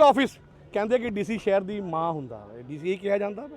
Office ਕਹਿੰਦੇ ਕਿ DC ਸ਼ਹਿਰ ਦੀ ਮਾਂ ਹੁੰਦਾ ਹੈ ਡੀਸੀ ਇਹ ਕਿਹਾ ਜਾਂਦਾ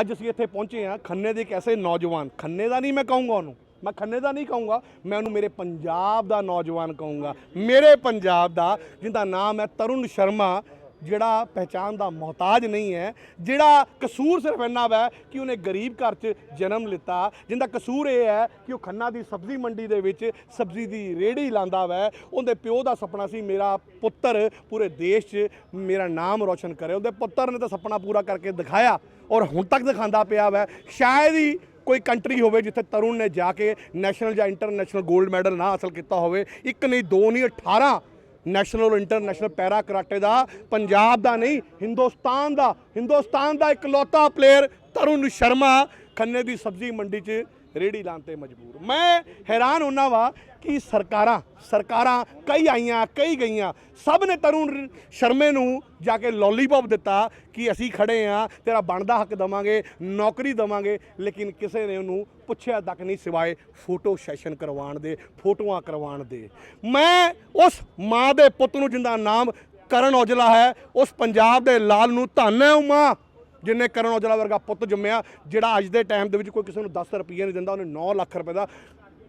ਅੱਜ ਅਸੀਂ ਇੱਥੇ ਪਹੁੰਚੇ ਹਾਂ ਖੰਨੇ ਦੇ ਇੱਕ ਐਸੇ ਨੌਜਵਾਨ। ਖੰਨੇ ਦਾ ਨਹੀਂ ਮੈਂ ਕਹੂੰਗਾ ਉਹਨੂੰ। ਮੈਂ ਖੰਨੇ ਦਾ ਨਹੀਂ ਕਹੂੰਗਾ। ਮੈਂ ਉਹਨੂੰ ਮੇਰੇ ਪੰਜਾਬ ਦਾ ਨੌਜਵਾਨ ਕਹੂੰਗਾ। ਮੇਰੇ ਪੰਜਾਬ ਦਾ ਜਿਹਦਾ ਨਾਮ ਹੈ ਤਰੁਣ ਸ਼ਰਮਾ। ਜਿਹੜਾ ਪਹਿਚਾਨ ਦਾ ਮੁਹਤਾਜ ਨਹੀਂ ਹੈ, ਜਿਹੜਾ ਕਸੂਰ ਸਿਰਫ ਇੰਨਾ ਵਾ ਕਿ ਉਹਨੇ ਗਰੀਬ ਘਰ 'ਚ ਜਨਮ ਲਿੱਤਾ, ਜਿੰਦਾ ਕਸੂਰ ਇਹ ਹੈ ਕਿ ਉਹ ਖੰਨਾ ਦੀ ਸਬਜ਼ੀ ਮੰਡੀ ਦੇ ਵਿੱਚ ਸਬਜ਼ੀ ਦੀ ਰੇੜੀ ਲਾਂਦਾ ਵੈ, ਉਹਦੇ ਪਿਓ ਦਾ ਸੁਪਨਾ ਸੀ ਮੇਰਾ ਪੁੱਤਰ ਪੂਰੇ ਦੇਸ਼ 'ਚ ਮੇਰਾ ਨਾਮ ਰੋਸ਼ਨ ਕਰੇ। ਉਹਦੇ ਪੁੱਤਰ ਨੇ ਤਾਂ ਸੁਪਨਾ ਪੂਰਾ ਕਰਕੇ ਦਿਖਾਇਆ ਔਰ ਹੁਣ ਤੱਕ ਦਿਖਾਉਂਦਾ ਪਿਆ ਵੈ। ਸ਼ਾਇਦ ਹੀ ਕੋਈ ਕੰਟਰੀ ਹੋਵੇ ਜਿੱਥੇ ਤਰੁਣ ਨੇ ਜਾ ਕੇ ਨੈਸ਼ਨਲ ਜਾਂ ਇੰਟਰਨੈਸ਼ਨਲ 골ਡ ਮੈਡਲ ਨਾ ਹਾਸਲ ਕੀਤਾ ਹੋਵੇ। ਇੱਕ ਨਹੀਂ, ਦੋ ਨਹੀਂ 18 ਨੈਸ਼ਨਲ ਔਰ ਇੰਟਰਨੈਸ਼ਨਲ ਪੈਰਾ ਕਰਾਟੇ ਦਾ, ਪੰਜਾਬ ਦਾ ਨਹੀਂ, ਹਿੰਦੁਸਤਾਨ ਦਾ। ਹਿੰਦੁਸਤਾਨ ਦਾ ਇਕਲੌਤਾ ਪਲੇਅਰ ਤਰੁਣ ਸ਼ਰਮਾ ਖੰਨੇ ਦੀ ਸਬਜ਼ੀ ਮੰਡੀ 'ਚ ਰੇੜੀ ਲਾਉਣ ਤੇ ਮਜਬੂਰ। ਮੈਂ ਹੈਰਾਨ ਹੁੰਨਾ ਵਾ ਕਿ ਸਰਕਾਰਾਂ ਸਰਕਾਰਾਂ ਕਈ ਆਈਆਂ, ਕਈ ਗਈਆਂ, ਸਭ ਨੇ ਤਰੁਣ ਸ਼ਰਮੇ ਨੂੰ ਜਾ ਕੇ ਲੋਲੀਪੌਪ ਦਿੱਤਾ ਕਿ ਅਸੀਂ ਖੜੇ ਆ, ਤੇਰਾ ਬਣਦਾ ਹੱਕ ਦਵਾਂਗੇ, ਨੌਕਰੀ ਦਵਾਂਗੇ, ਲੇਕਿਨ ਕਿਸੇ ਨੇ ਉਹਨੂੰ ਪੁੱਛਿਆ ਤੱਕ ਨਹੀਂ ਸਿਵਾਏ ਫੋਟੋ ਸੈਸ਼ਨ ਕਰਵਾਉਣ ਦੇ, ਫੋਟੋਆਂ ਕਰਵਾਉਣ ਦੇ। ਮੈਂ ਉਸ ਮਾਂ ਦੇ ਪੁੱਤ ਨੂੰ ਜਿੰਦਾ ਨਾਮ ਕਰਨ ਔਜਲਾ ਹੈ, ਉਸ ਪੰਜਾਬ ਦੇ ਲਾਲ ਨੂੰ ਧੰਨ ਹੈ ਉਹ ਮਾਂ ਜਿਨੇ ਕਰਨ ਔਜਲਾ ਵਰਗਾ ਪੁੱਤ ਜੰਮਿਆ, ਜਿਹੜਾ ਅੱਜ ਦੇ ਟਾਈਮ ਦੇ ਵਿੱਚ ਕੋਈ ਕਿਸੇ ਨੂੰ 10 ਰੁਪਏ ਨਹੀਂ ਦਿੰਦਾ, ਉਹਨੇ 9 ਲੱਖ ਰੁਪਏ ਦਾ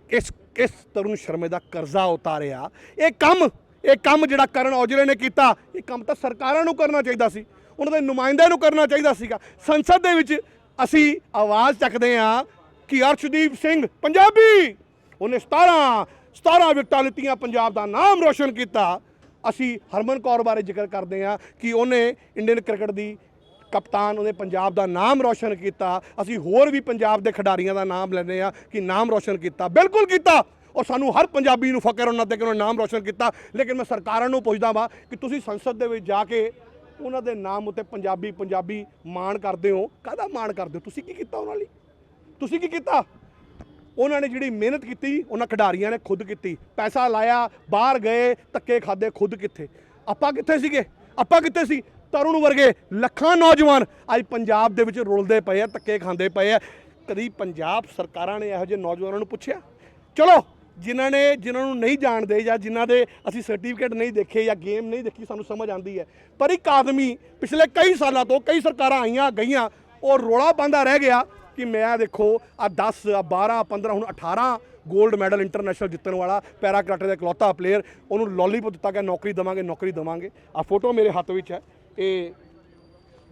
ਇਸ ਇਸ ਤਰੁਣ ਸ਼ਰਮੇ ਦਾ ਕਰਜ਼ਾ ਉਤਾਰਿਆ। ਇਹ ਕੰਮ ਇਹ ਕੰਮ ਜਿਹੜਾ ਕਰਨ ਔਜਲੇ ਨੇ ਕੀਤਾ, ਇਹ ਕੰਮ ਤਾਂ ਸਰਕਾਰਾਂ ਨੂੰ ਕਰਨਾ ਚਾਹੀਦਾ ਸੀ। ਉਹਨਾਂ ਦੇ ਨੁਮਾਇੰਦਿਆਂ ਨੂੰ ਕਰਨਾ ਚਾਹੀਦਾ ਸੀਗਾ। ਸੰਸਦ ਦੇ ਵਿੱਚ ਅਸੀਂ ਆਵਾਜ਼ ਚੱਕਦੇ ਹਾਂ ਕਿ ਅਰਸ਼ਦੀਪ ਸਿੰਘ ਪੰਜਾਬੀ, ਉਹਨੇ 17 17 ਵਿਕਟਾਂ ਲਿੱਤੀਆਂ ਪੰਜਾਬ ਦਾ ਨਾਮ ਰੋਸ਼ਨ ਕੀਤਾ। ਅਸੀਂ ਹਰਮਨ ਕੌਰ ਬਾਰੇ ਜ਼ਿਕਰ ਕਰਦੇ ਹਾਂ ਕਿ ਉਹਨੇ ਇੰਡੀਅਨ ਕ੍ਰਿਕਟ ਦੀ ਕਪਤਾਨ ਉਹਨੇ ਪੰਜਾਬ ਦਾ ਨਾਮ ਰੌਸ਼ਨ ਕੀਤਾ। ਅਸੀਂ ਹੋਰ ਵੀ ਪੰਜਾਬ ਦੇ ਖਿਡਾਰੀਆਂ ਦਾ ਨਾਮ ਲੈਂਦੇ ਆ ਕਿ ਨਾਮ ਰੌਸ਼ਨ ਕੀਤਾ। ਬਿਲਕੁਲ ਕੀਤਾ। ਔਰ ਸਾਨੂੰ ਹਰ ਪੰਜਾਬੀ ਨੂੰ ਫਕਰ ਉਹਨਾਂ ਤੇ ਕਿ ਉਹਨਾਂ ਨਾਮ ਰੌਸ਼ਨ ਕੀਤਾ। ਲੇਕਿਨ ਮੈਂ ਸਰਕਾਰਾਂ ਨੂੰ ਪੁੱਛਦਾ ਵਾਂ ਕਿ ਤੁਸੀਂ ਸੰਸਦ ਦੇ ਵਿੱਚ ਜਾ ਕੇ ਉਹਨਾਂ ਦੇ ਨਾਮ ਉੱਤੇ ਪੰਜਾਬੀ ਪੰਜਾਬੀ ਮਾਣ ਕਰਦੇ ਹੋ। ਕਾਹਦਾ ਮਾਣ ਕਰਦੇ ਹੋ? ਤੁਸੀਂ ਕੀ ਕੀਤਾ ਉਹਨਾਂ ਲਈ? ਤੁਸੀਂ ਕੀ ਕੀਤਾ? ਉਹਨਾਂ ਨੇ ਜਿਹੜੀ ਮਿਹਨਤ ਕੀਤੀ, ਉਹਨਾਂ ਖਿਡਾਰੀਆਂ ਨੇ ਖੁਦ ਕੀਤੀ। ਪੈਸਾ ਲਾਇਆ, ਬਾਹਰ ਗਏ, ਧੱਕੇ ਖਾਦੇ ਖੁਦ ਕਿੱਥੇ? ਆਪਾਂ ਕਿੱਥੇ ਸੀਗੇ? ਆਪਾਂ ਕਿੱਥੇ ਸੀ? ਤਰੁਣ ਵਰਗੇ ਲੱਖਾਂ ਨੌਜਵਾਨ ਅੱਜ ਪੰਜਾਬ ਦੇ ਵਿੱਚ ਰੁਲਦੇ ਪਏ ਆ, ਧੱਕੇ ਖਾਂਦੇ ਪਏ ਆ। ਕਦੀ ਪੰਜਾਬ ਸਰਕਾਰਾਂ ਨੇ ਇਹੋ ਜਿਹੇ ਨੌਜਵਾਨਾਂ ਨੂੰ ਪੁੱਛਿਆ? ਚਲੋ, ਜਿਨ੍ਹਾਂ ਨੇ, ਜਿਨ੍ਹਾਂ ਨੂੰ ਨਹੀਂ ਜਾਣਦੇ ਜਾਂ ਜਿਨ੍ਹਾਂ ਦੇ ਅਸੀਂ ਸਰਟੀਫਿਕੇਟ ਨਹੀਂ ਦੇਖੇ ਜਾਂ ਗੇਮ ਨਹੀਂ ਦੇਖੀ, ਸਾਨੂੰ ਸਮਝ ਆਂਦੀ ਹੈ। ਪਰ ਇੱਕ ਆਦਮੀ ਪਿਛਲੇ ਕਈ ਸਾਲਾਂ ਤੋਂ ਕਈ ਸਰਕਾਰਾਂ ਆਈਆਂ, ਗਈਆਂ, ਉਹ ਰੋਲਾ ਪਾਉਂਦਾ ਰਹਿ ਗਿਆ ਕਿ ਮੈਂ ਦੇਖੋ ਆ 10 ਆ 12 15 ਹੁਣ 18 골ਡ ਮੈਡਲ ਇੰਟਰਨੈਸ਼ਨਲ ਜਿੱਤਣ ਵਾਲਾ ਪੈਰਾ ਕਰਾਟੇ ਦਾ ਇਕਲੌਤਾ ਪਲੇਅਰ ਉਹਨੂੰ ਲੋਲੀਪੌਪ ਦਿੱਤਾ ਗਿਆ, ਨੌਕਰੀ ਦਵਾਂਗੇ ਨੌਕਰੀ ਦਵਾਂਗੇ। ਆ ਫੋਟੋ ਮੇਰੇ ਹੱਥ ਵਿੱਚ ਹੈ। ਇਹ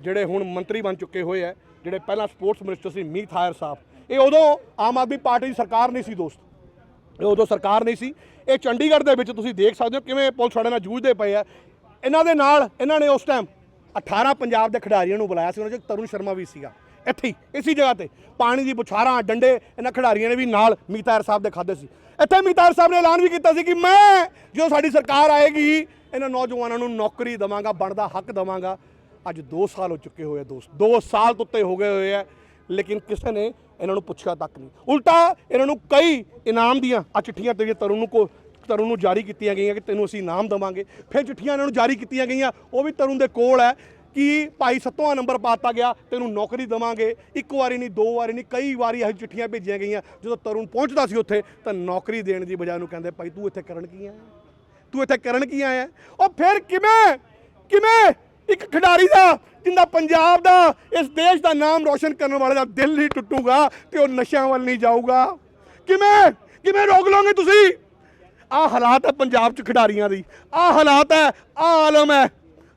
ਜਿਹੜੇ ਹੁਣ ਮੰਤਰੀ ਬਣ ਚੁੱਕੇ ਹੋਏ ਹੈ ਜਿਹੜੇ ਪਹਿਲਾਂ ਸਪੋਰਟਸ ਮਿਨਿਸਟਰ ਸੀ ਮੀਤ ਹਾਇਰ ਸਾਹਿਬ, ਇਹ ਉਦੋਂ ਆਮ ਆਦਮੀ ਪਾਰਟੀ ਦੀ ਸਰਕਾਰ ਨਹੀਂ ਸੀ ਦੋਸਤ। ਇਹ ਉਦੋਂ ਸਰਕਾਰ ਨਹੀਂ ਸੀ। ਇਹ ਚੰਡੀਗੜ੍ਹ ਦੇ ਵਿੱਚ ਤੁਸੀਂ ਦੇਖ ਸਕਦੇ ਹੋ ਕਿਵੇਂ ਪੁਲਿਸ ਸਾਡੇ ਨਾਲ ਜੂਝਦੇ ਪਏ ਆ। ਇਹਨਾਂ ਦੇ ਨਾਲ ਇਹਨਾਂ ਨੇ ਉਸ ਟਾਈਮ 18 ਪੰਜਾਬ ਦੇ ਖਿਡਾਰੀਆਂ ਨੂੰ ਬੁਲਾਇਆ ਸੀ, ਉਹਨਾਂ 'ਚ ਤਰੁਣ ਸ਼ਰਮਾ ਵੀ ਸੀਗਾ। ਇੱਥੇ ਹੀ, ਇਸੀ ਜਗ੍ਹਾ ਤੇ। ਪਾਣੀ ਦੀ ਬੁਛਾਰਾਂ, ਡੰਡੇ ਇਹਨਾਂ ਖਿਡਾਰੀਆਂ ਨੇ ਵੀ ਨਾਲ ਮੀਤਾਰ ਸਾਹਿਬ ਦੇ ਖਾਦੇ ਸੀ। ਇੱਥੇ ਮੀਤਾਰ ਸਾਹਿਬ ਨੇ ਐਲਾਨ ਵੀ ਕੀਤਾ ਸੀ ਕਿ ਮੈਂ ਜਦੋਂ ਸਾਡੀ ਸਰਕਾਰ ਆਏਗੀ ਇਹਨਾਂ ਨੌਜਵਾਨਾਂ ਨੂੰ ਨੌਕਰੀ ਦਵਾਂਗਾ, ਬਣਦਾ ਹੱਕ ਦਵਾਂਗਾ। ਅੱਜ 2 ਸਾਲ ਹੋ ਚੁੱਕੇ ਹੋਏ ਆ ਦੋਸਤ। 2 ਸਾਲ ਤੋਂ ਉੱਤੇ ਹੋ ਗਏ ਹੋਏ ਆ, ਲੇਕਿਨ ਕਿਸੇ ਨੇ ਇਹਨਾਂ ਨੂੰ ਪੁੱਛਿਆ ਤੱਕ ਨਹੀਂ। ਉਲਟਾ ਇਹਨਾਂ ਨੂੰ ਕਈ ਇਨਾਮ ਦੀਆਂ ਆ ਚਿੱਠੀਆਂ ਤੇ ਤਰੁਣ ਨੂੰ ਕੋ ਤਰੁਣ ਨੂੰ ਜਾਰੀ ਕੀਤੀਆਂ ਗਈਆਂ ਕਿ ਤੈਨੂੰ ਅਸੀਂ ਇਨਾਮ ਦਵਾਂਗੇ। ਫਿਰ ਚਿੱਠੀਆਂ ਇਹਨਾਂ ਨੂੰ ਜਾਰੀ ਕੀਤੀਆਂ ਗਈਆਂ। ਉਹ ਵੀ ਤਰੁਣ ਦੇ ਕੋਲ ਹੈ ਕਿ ਭਾਈ ਸੱਤਵਾਂ ਨੰਬਰ ਪਾਤਾ ਗਿਆ, ਤੈਨੂੰ ਨੌਕਰੀ ਦਵਾਂਗੇ। ਇੱਕ ਵਾਰੀ ਨਹੀਂ, ਦੋ ਵਾਰੀ ਨਹੀਂ, ਕਈ ਵਾਰੀ ਇਹ ਚਿੱਠੀਆਂ ਭੇਜੀਆਂ ਗਈਆਂ। ਜਦੋਂ ਤਰੁਣ ਪਹੁੰਚਦਾ ਸੀ ਉੱਥੇ, ਤਾਂ ਨੌਕਰੀ ਦੇਣ ਦੀ ਬਜਾਏ ਨੂੰ ਕਹਿੰਦੇ, ਭਾਈ ਤੂੰ ਇੱਥੇ ਕਰਨ ਕੀ ਆਇਆ? ਤੂੰ ਇੱਥੇ ਕਰਨ ਕੀ ਆਇਆ? ਉਹ ਫਿਰ ਕਿਵੇਂ? ਕਿਵੇਂ? ਇੱਕ ਖਿਡਾਰੀ ਦਾ, ਜਿੰਦਾ ਪੰਜਾਬ ਦਾ, ਇਸ ਦੇਸ਼ ਦਾ ਨਾਮ ਰੋਸ਼ਨ ਕਰਨ ਵਾਲੇ ਦਾ ਦਿਲ ਹੀ ਟੁੱਟੂਗਾ ਤੇ ਉਹ ਨਸ਼ਿਆਂ ਵੱਲ ਨਹੀਂ ਜਾਊਗਾ। ਕਿਵੇਂ? ਕਿਵੇਂ ਰੋਕ ਲਓਗੇ ਤੁਸੀਂ? ਆਹ ਹਾਲਾਤ ਹੈ ਪੰਜਾਬ 'ਚ ਖਿਡਾਰੀਆਂ ਦੀ। ਆਹ ਹਾਲਾਤ ਹੈ, ਆਹ ਆਲਮ ਹੈ,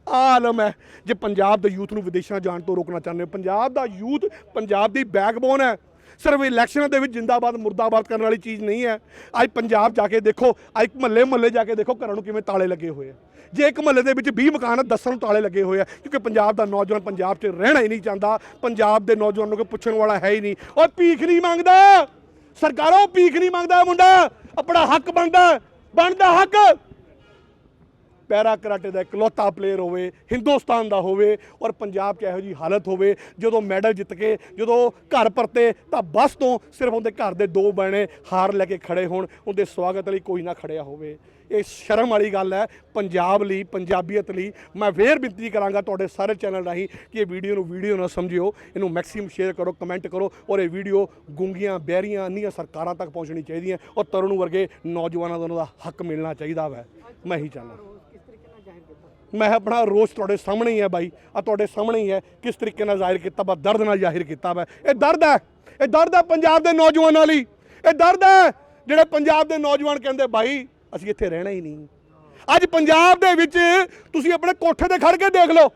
ਆਹ ਆਲਮ ਹੈ। ਜੇ ਪੰਜਾਬ ਦੇ ਯੂਥ ਨੂੰ ਵਿਦੇਸ਼ਾਂ ਜਾਣ ਤੋਂ ਰੋਕਣਾ ਚਾਹੁੰਦੇ ਹੋ, ਪੰਜਾਬ ਦਾ ਯੂਥ ਪੰਜਾਬ ਦੀ ਬੈਕਬੋਨ ਹੈ। ਸਿਰਫ ਇਲੈਕਸ਼ਨਾਂ ਦੇ ਵਿੱਚ ਜਿੰਦਾਬਾਦ ਮੁਰਦਾਬਾਦ ਕਰਨ ਵਾਲੀ ਚੀਜ਼ ਨਹੀਂ ਹੈ। ਅੱਜ ਪੰਜਾਬ ਜਾ ਕੇ ਦੇਖੋ ਅੱਜ ਮਹੱਲੇ ਮਹੱਲੇ ਜਾ ਕੇ ਦੇਖੋ ਘਰਾਂ ਨੂੰ ਕਿਵੇਂ ਤਾਲੇ ਲੱਗੇ ਹੋਏ ਆ। ਜੇ ਇੱਕ ਮਹੱਲੇ ਦੇ ਵਿੱਚ 20 ਮਕਾਨ ਆ, ਦਸਾਂ ਨੂੰ ਤਾਲੇ ਲੱਗੇ ਹੋਏ ਆ ਕਿਉਂਕਿ ਪੰਜਾਬ ਦਾ ਨੌਜਵਾਨ ਪੰਜਾਬ 'ਚ ਰਹਿਣਾ ਹੀ ਨਹੀਂ ਚਾਹੁੰਦਾ। ਪੰਜਾਬ ਦੇ ਨੌਜਵਾਨ ਨੂੰ ਕੋਈ ਪੁੱਛਣ ਵਾਲਾ ਹੈ ਹੀ ਨਹੀਂ। ਉਹ ਭੀਖ ਨਹੀਂ ਮੰਗਦਾ! ਸਰਕਾਰੋਂ ਭੀਖ ਨਹੀਂ ਮੰਗਦਾ ਮੁੰਡਾ! ਆਪਣਾ ਹੱਕ ਬਣਦਾ ਬਣਦਾ ਹੱਕ! ਪੈਰਾ ਕਰਾਟੇ ਦਾ ਇਕਲੌਤਾ ਪਲੇਅਰ ਹੋਵੇ, ਹਿੰਦੁਸਤਾਨ ਦਾ ਹੋਵੇ ਔਰ ਪੰਜਾਬ 'ਚ ਇਹੋ ਜੀ ਹਾਲਤ ਹੋਵੇ, ਜਦੋਂ ਮੈਡਲ ਜਿੱਤ ਕੇ, ਜਦੋਂ ਘਰ ਪਰਤੇ, ਤਾਂ ਬਸ ਤੋਂ ਸਿਰਫ ਉਹਦੇ ਘਰ ਦੇ ਦੋ ਬਣੇ ਹਾਰ ਲੈ ਕੇ ਖੜੇ ਹੋਣ, ਉਹਦੇ ਸਵਾਗਤ ਲਈ ਕੋਈ ਨਾ ਖੜਿਆ ਹੋਵੇ। ਇਹ ਸ਼ਰਮ ਵਾਲੀ ਗੱਲ ਹੈ, ਪੰਜਾਬ ਲਈ, ਪੰਜਾਬੀਅਤ ਲਈ। ਮੈਂ ਫੇਰ ਬੇਨਤੀ ਕਰਾਂਗਾ ਤੁਹਾਡੇ ਸਾਰੇ ਚੈਨਲ ਰਾਹੀਂ ਕਿ ਇਹ ਵੀਡੀਓ ਨੂੰ ਵੀਡੀਓ ਨਾ ਸਮਝਿਓ, ਇਹਨੂੰ ਮੈਕਸਿਮਮ ਸ਼ੇਅਰ ਕਰੋ ਕਮੈਂਟ ਕਰੋ ਔਰ ਇਹ ਵੀਡੀਓ ਗੁੰਗੀਆਂ ਬਹਿਰੀਆਂ ਅੰਨੀਆਂ ਸਰਕਾਰਾਂ ਤੱਕ ਪਹੁੰਚਣੀ ਚਾਹੀਦੀਆਂ ਔਰ ਤਰੁਣ ਵਰਗੇ ਨੌਜਵਾਨਾਂ ਦਾ ਉਹਨਾਂ ਦਾ ਹੱਕ ਮਿਲਣਾ ਚਾਹੀਦਾ ਵੈ। ਮੈਂ ਇਹੀ ਚਾਹੁੰਦਾ ਰੋਜ਼ ਕਿਸ ਤਰੀਕੇ ਨਾਲ ਜ਼ਾਹਿਰ ਕੀਤਾ ਮੈਂ ਆਪਣਾ ਰੋਸ ਤੁਹਾਡੇ ਸਾਹਮਣੇ ਹੀ ਹੈ ਬਾਈ। ਆ ਤੁਹਾਡੇ ਸਾਹਮਣੇ ਹੀ ਹੈ। ਕਿਸ ਤਰੀਕੇ ਨਾਲ ਜ਼ਾਹਿਰ ਕੀਤਾ ਵਾ? ਦਰਦ ਨਾਲ ਜ਼ਾਹਿਰ ਕੀਤਾ ਵਾ। ਇਹ ਦਰਦ ਹੈ। ਇਹ ਦਰਦ ਹੈ ਪੰਜਾਬ ਦੇ ਨੌਜਵਾਨਾਂ ਲਈ। ਇਹ ਦਰਦ ਹੈ। ਜਿਹੜੇ ਪੰਜਾਬ ਦੇ ਨੌਜਵਾਨ ਕਹਿੰਦੇ, ਬਾਈ, ਅਸੀਂ ਇੱਥੇ ਰਹਿਣਾ ਹੀ ਨਹੀਂ। ਅੱਜ ਪੰਜਾਬ ਦੇ ਵਿੱਚ ਤੁਸੀਂ ਆਪਣੇ ਕੋਠੇ ਤੇ ਖੜ ਕੇ ਦੇਖ ਲਓ।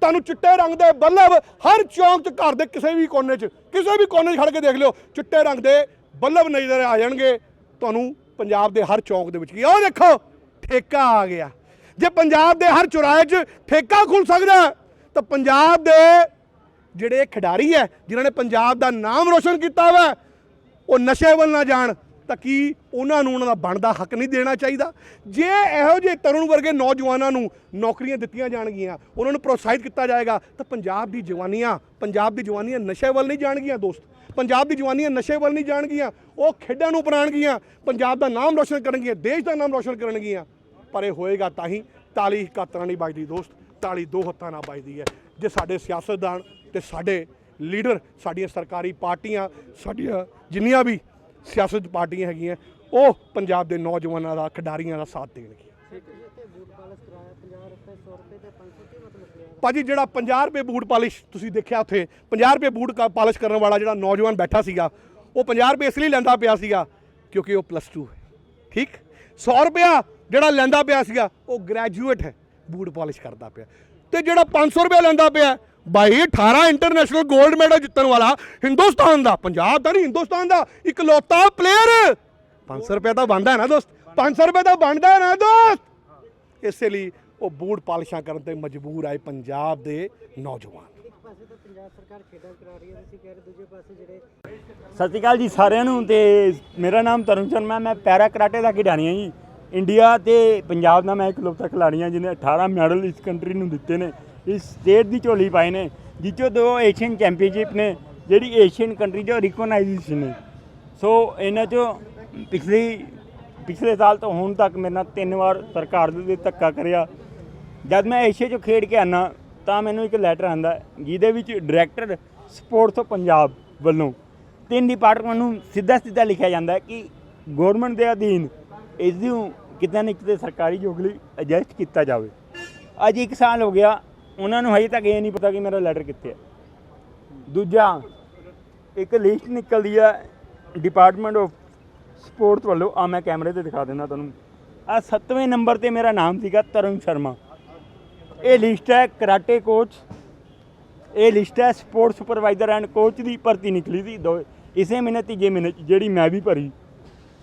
ਤੁਹਾਨੂੰ ਚਿੱਟੇ ਰੰਗ ਦੇ ਬੱਲਬ ਹਰ ਚੌਂਕ 'ਚ, ਘਰ ਦੇ ਕਿਸੇ ਵੀ ਕੋਨੇ 'ਚ, ਕਿਸੇ ਵੀ ਕੋਨੇ 'ਚ ਖੜ ਕੇ ਦੇਖ ਲਿਓ। ਚਿੱਟੇ ਰੰਗ ਦੇ ਬੱਲਬ ਨਜ਼ਰ ਆ ਜਾਣਗੇ। ਤੁਹਾਨੂੰ ਪੰਜਾਬ ਦੇ ਹਰ ਚੌਂਕ ਦੇ ਵਿੱਚ। ਕੀ ਉਹ ਦੇਖੋ, ਠੇਕਾ ਆ ਗਿਆ। ਜੇ ਪੰਜਾਬ ਦੇ ਹਰ ਚੁਰਾਹੇ 'ਚ ਠੇਕਾ ਖੁੱਲ ਸਕਦਾ ਤਾਂ ਪੰਜਾਬ ਦੇ ਜਿਹੜੇ ਖਿਡਾਰੀ ਹੈ, ਜਿਨ੍ਹਾਂ ਨੇ ਪੰਜਾਬ ਦਾ ਨਾਮ ਰੋਸ਼ਨ ਕੀਤਾ ਵਾ ਉਹ ਨਸ਼ੇ ਵੱਲ ਨਾ ਜਾਣ, ਤਾਂ ਕੀ ਉਹਨਾਂ ਨੂੰ ਉਹਨਾਂ ਦਾ ਬਣਦਾ ਹੱਕ ਨਹੀਂ ਦੇਣਾ ਚਾਹੀਦਾ? ਜੇ ਇਹੋ ਜਿਹੇ ਤਰੁਣ ਵਰਗੇ ਨੌਜਵਾਨਾਂ ਨੂੰ ਨੌਕਰੀਆਂ ਦਿੱਤੀਆਂ ਜਾਣਗੀਆਂ, ਉਹਨਾਂ ਨੂੰ ਪ੍ਰੋਤਸਾਹਿਤ ਕੀਤਾ ਜਾਏਗਾ, ਤਾਂ ਪੰਜਾਬ ਦੀ ਜਵਾਨੀਆਂ, ਪੰਜਾਬ ਦੀ ਜਵਾਨੀਆਂ ਨਸ਼ੇ ਵੱਲ ਨਹੀਂ ਜਾਣਗੀਆਂ ਦੋਸਤ। ਪੰਜਾਬ ਦੀ ਜਵਾਨੀਆਂ ਨਸ਼ੇ ਵੱਲ ਨਹੀਂ ਜਾਣਗੀਆਂ, ਉਹ ਖੇਡਾਂ ਨੂੰ ਅਪਣਾਉਣਗੀਆਂ, ਪੰਜਾਬ ਦਾ ਨਾਮ ਰੋਸ਼ਨ ਕਰਨਗੀਆਂ, ਦੇਸ਼ ਦਾ ਨਾਮ ਰੋਸ਼ਨ ਕਰਨਗੀਆਂ। ਪਰ ਇਹ ਹੋਏਗਾ ਤਾਂ ਹੀ ਤਾਲੀ ਇੱਕ ਨਹੀਂ ਵੱਜਦੀ ਦੋਸਤ, ਤਾਲੀ ਦੋ ਹੱਥਾਂ ਨਾਲ ਵੱਜਦੀ ਹੈ। ਜੇ ਸਾਡੇ ਸਿਆਸਤਦਾਨ ਤੇ ਸਾਡੇ ਲੀਡਰ, ਸਾਡੀਆਂ ਸਰਕਾਰੀ ਪਾਰਟੀਆਂ, ਸਾਡੀਆਂ ਜਿੰਨੀਆਂ ਵੀ ਸਿਆਸਤ ਪਾਰਟੀਆਂ ਹੈਗੀਆਂ, ਉਹ ਪੰਜਾਬ ਦੇ ਨੌਜਵਾਨਾਂ ਦਾ, ਖਿਡਾਰੀਆਂ ਦਾ ਸਾਥ ਦੇਣਗੀਆਂ। ਭਾਜੀ, ਜਿਹੜਾ 50 ਰੁਪਏ ਬੂਟ ਪਾਲਿਸ਼ ਤੁਸੀਂ ਦੇਖਿਆ ਉੱਥੇ 50 ਰੁਪਏ ਬੂਟ ਕਾ- ਪਾਲਿਸ਼ ਕਰਨ ਵਾਲਾ ਜਿਹੜਾ ਨੌਜਵਾਨ ਬੈਠਾ ਸੀਗਾ, ਉਹ 50 ਰੁਪਏ ਇਸ ਲਈ ਲੈਂਦਾ ਪਿਆ ਸੀਗਾ ਕਿਉਂਕਿ ਉਹ ਪਲੱਸ 2 ਹੈ। ਠੀਕ? 100 ਰੁਪਿਆ ਜਿਹੜਾ ਲੈਂਦਾ ਪਿਆ ਸੀਗਾ, ਉਹ ਗ੍ਰੈਜੂਏਟ ਹੈ, ਬੂਟ ਪਾਲਿਸ਼ ਕਰਦਾ ਪਿਆ। ਤੇ ਜਿਹੜਾ 500 ਰੁਪਏ ਲੈਂਦਾ ਪਿਆ, ਬਾਈ 18 ਇੰਟਰਨੈਸ਼ਨਲ 골ਡ ਮੈਡਲ ਜਿੱਤਣ ਵਾਲਾ ਹਿੰਦੁਸਤਾਨ ਦਾ, ਪੰਜਾਬ ਦਾ ਨਹੀਂ, ਹਿੰਦੁਸਤਾਨ ਦਾ, ਇਕਲੌਤਾ ਪਲੇਅਰ 500 ਰੁਪਏ ਤਾਂ ਬਣਦਾ ਨਾ ਦੋਸਤ? 500 ਰੁਪਏ ਤਾਂ ਬਣਦਾ ਹੈ ਨਾ ਦੋਸਤ? ਇਸੇ ਲਈ ਉਹ ਬੂਟ ਪਾਲਿਸ਼ਾਂ ਕਰਨ ਤੇ ਮਜਬੂਰ ਆਏ ਪੰਜਾਬ ਦੇ ਨੌਜਵਾਨ। ਪਾਸੇ ਤਾਂ ਪੰਜਾਬ ਸਰਕਾਰ ਖੇਡਾਂ ਕਰਾ ਰਹੀ ਹੈ, ਤੁਸੀਂ ਕਹਿ ਰਹੇ ਦੂਜੇ ਪਾਸੇ ਜਿਹੜੇ ਸਤਿ ਸ਼੍ਰੀ ਅਕਾਲ ਜੀ ਸਾਰਿਆਂ ਨੂੰ ਤੇ ਮੇਰਾ ਨਾਮ ਤਰੁਣ ਸ਼ਰਮਾ, ਮੈਂ ਪੈਰਾ ਕਰਾਟੇ ਦਾ ਖਿਡਾਰੀ ਹਾਂ ਜੀ। ਇੰਡੀਆ ਤੇ ਪੰਜਾਬ ਦਾ ਮੈਂ ਇਕਲੌਤਾ ਖਿਡਾਰੀ ਹਾਂ ਜਿਹਨੇ 18 ਮੈਡਲ ਇਸ ਕੰਟਰੀ ਨੂੰ ਦਿੱਤੇ ਨੇ, ਇਸ ਸਟੇਟ ਦੀ ਝੋਲੀ ਪਾਏ ਨੇ, ਜਿੱਚੋਂ ਦੋ ਏਸ਼ੀਅਨ ਚੈਂਪੀਅਨਸ਼ਿਪ ਨੇ, ਜਿਹੜੀ ਏਸ਼ੀਅਨ ਕੰਟਰੀ ਚੋਂ ਰਿਕੋਗਨਾਈਜੇਸ਼ਨ ਨੇ। ਸੋ ਇਹਨਾਂ ਚੋਂ ਪਿਛਲੀ, ਪਿਛਲੇ ਸਾਲ ਤੋਂ ਹੁਣ ਤੱਕ ਮੇਰੇ ਨਾਲ ਤਿੰਨ ਵਾਰ ਸਰਕਾਰ ਦੇ ਧੱਕਾ ਕਰਿਆ। ਜਦ ਮੈਂ ਏਸ਼ੀਆ 'ਚੋਂ ਖੇਡ ਕੇ ਆਨਾ ਤਾਂ ਮੈਨੂੰ ਇੱਕ ਲੈਟਰ ਆਂਦਾ ਜਿਹਦੇ ਵਿੱਚ ਡਾਇਰੈਕਟਰ ਸਪੋਰਟਸ ਆਫ ਪੰਜਾਬ ਵੱਲੋਂ ਤਿੰਨ ਡਿਪਾਰਟਮੈਂਟ ਨੂੰ ਸਿੱਧਾ ਸਿੱਧਾ ਲਿਖਿਆ ਜਾਂਦਾ ਹੈ ਕਿ ਗਵਰਨਮੈਂਟ ਦੇ ਅਧੀਨ ਇਸ ਨੂੰ ਕਿਤੇ ਨਾ ਕਿਤੇ ਸਰਕਾਰੀ ਜੋਗ ਲਈ ਐਡਜਸਟ ਕੀਤਾ ਜਾਵੇ। ਅੱਜ ਇੱਕ ਸਾਲ ਹੋ ਗਿਆ, ਉਹਨਾਂ ਨੂੰ ਹਜੇ ਤੱਕ ਇਹ ਨਹੀਂ ਪਤਾ ਕਿ ਮੇਰਾ ਲੈਟਰ ਕਿੱਥੇ ਹੈ। ਦੂਜਾ, ਇੱਕ ਲਿਸਟ ਨਿਕਲਦੀ ਹੈ ਡਿਪਾਰਟਮੈਂਟ ਆਫ ਸਪੋਰਟਸ ਵੱਲੋਂ। ਆ ਮੈਂ ਕੈਮਰੇ ਤੇ ਦਿਖਾ ਦਿੰਦਾ ਤੁਹਾਨੂੰ। ਆ 7ਵੇਂ ਨੰਬਰ ਤੇ ਮੇਰਾ ਨਾਮ ਸੀਗਾ ਤਰੁਣ ਸ਼ਰਮਾ। ਇਹ ਲਿਸਟ ਹੈ ਕਰਾਟੇ ਕੋਚ, ਇਹ ਲਿਸਟ ਹੈ ਸਪੋਰਟ ਸੁਪਰਵਾਈਜ਼ਰ ਐਂਡ ਕੋਚ ਦੀ ਭਰਤੀ ਨਿਕਲੀ ਸੀ ਦੋ, ਇਸੇ ਮਹੀਨੇ ਤੀਜੇ ਮਹੀਨੇ 'ਚ ਜਿਹੜੀ ਮੈਂ ਵੀ ਭਰੀ।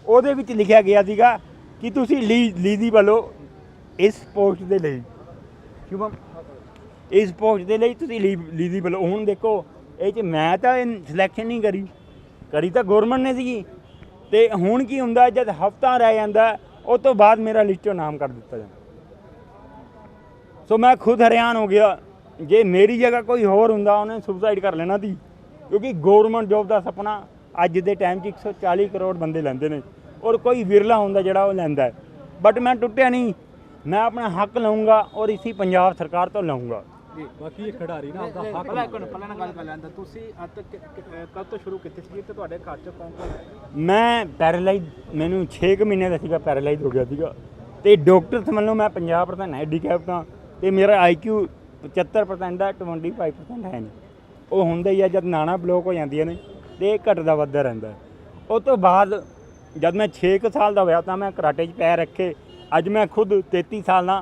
ਉਹਦੇ ਵਿੱਚ ਲਿਖਿਆ ਗਿਆ ਸੀਗਾ ਕਿ ਤੁਸੀਂ ਲੀ ਲੀਦੀ ਵੱਲੋਂ ਇਸ ਪੋਸਟ ਦੇ ਲਈ ਸ਼ੁਭਮ ਇਸ ਪੋਸਟ ਦੇ ਲਈ ਤੁਸੀਂ ਲੀ ਲੀਦੀ ਵੱਲੋਂ, ਹੁਣ ਦੇਖੋ, ਇਹ 'ਚ ਮੈਂ ਤਾਂ ਸਿਲੈਕਸ਼ਨ ਨਹੀਂ ਕਰੀ ਕਰੀ ਤਾਂ ਗਵਰਨਮੈਂਟ ਨੇ ਸੀਗੀ। ਤੇ ਹੁਣ ਕੀ ਹੁੰਦਾ, ਜਦ ਹਫਤਾ ਰਹਿ ਜਾਂਦਾ, ਉਹ ਤੋਂ ਬਾਅਦ ਮੇਰਾ ਲਿਸਟੋਂ ਨਾਮ ਕਰ ਦਿੱਤਾ ਜਾਂਦਾ। ਸੋ ਮੈਂ ਖੁਦ ਹੈਰਾਨ ਹੋ ਗਿਆ। ਜੇ ਮੇਰੀ ਜਗ੍ਹਾ ਕੋਈ ਹੋਰ ਹੁੰਦਾ ਉਹਨੇ ਸੁਸਾਈਡ ਕਰ ਲੈਣਾ ਸੀ। ਕਿਉਂਕਿ ਗਵਰਨਮੈਂਟ ਜੌਬ ਦਾ ਸੁਪਨਾ ਅੱਜ ਦੇ ਟਾਈਮ 'ਚ 140 ਕਰੋੜ ਬੰਦੇ ਲੈਂਦੇ ਨੇ। ਔਰ ਕੋਈ ਵਿਰਲਾ ਹੁੰਦਾ ਜਿਹੜਾ ਉਹ ਲੈਂਦਾ ਬਟ ਮੈਂ ਟੁੱਟਿਆ ਨਹੀਂ। ਮੈਂ ਆਪਣਾ ਹੱਕ ਲਵਾਂਗਾ ਔਰ ਇਸੀ ਪੰਜਾਬ ਸਰਕਾਰ ਤੋਂ ਲਵਾਂਗਾ ਬਾਕੀ ਇਹ ਖਿਡਾਰੀ ਨਾ ਆਪਦਾ ਹੱਕ ਪਹਿਲਾਂ ਮਿੰਟ ਪਹਿਲਾਂ ਨਾਲ ਗੱਲ ਕਰ ਲੈਂਦਾ ਤੁਸੀਂ ਅੱਜ ਤੱਕ ਕਦ ਤੋਂ ਸ਼ੁਰੂ ਕੀਤੀ ਸੀ ਤੇ ਤੁਹਾਡੇ ਘਰ ਚ ਕੌਣ ਕੌਣ ਮੈਂ ਪੈਰਾਲਾਈਜ਼ ਮੈਨੂੰ 6 ਮਹੀਨੇ ਦਾ ਸੀਗਾ ਪੈਰਾਲਾਈਜ਼ ਹੋ ਗਿਆ ਸੀਗਾ। ਤੇ ਡਾਕਟਰ ਸਮਝ ਮੈਂ 50% ਹੈਂਡੀਕੈਪ ਤਾਂ ਤੇ ਮੇਰਾ ਆਈਕਿਊ 75% ਦਾ 25% ਹੈ ਨਹੀਂ। ਉਹ ਹੁੰਦਾ ਹੀ ਆ ਜਦ ਨਾਣਾ ਬਲੋਕ ਹੋ ਜਾਂਦੀਆਂ ਨੇ ਤੇ ਇਹ ਘਟਦਾ ਵੱਧਦਾ ਰਹਿੰਦਾ। ਉਹ ਤੋਂ ਬਾਅਦ ਜਦ ਮੈਂ 6 ਕੁ ਸਾਲ ਦਾ ਹੋਇਆ ਤਾਂ ਮੈਂ ਕਰਾਟੇ 'ਚ ਪੈਰ ਰੱਖੇ। ਅੱਜ ਮੈਂ ਖੁਦ 33 ਸਾਲ ਦਾ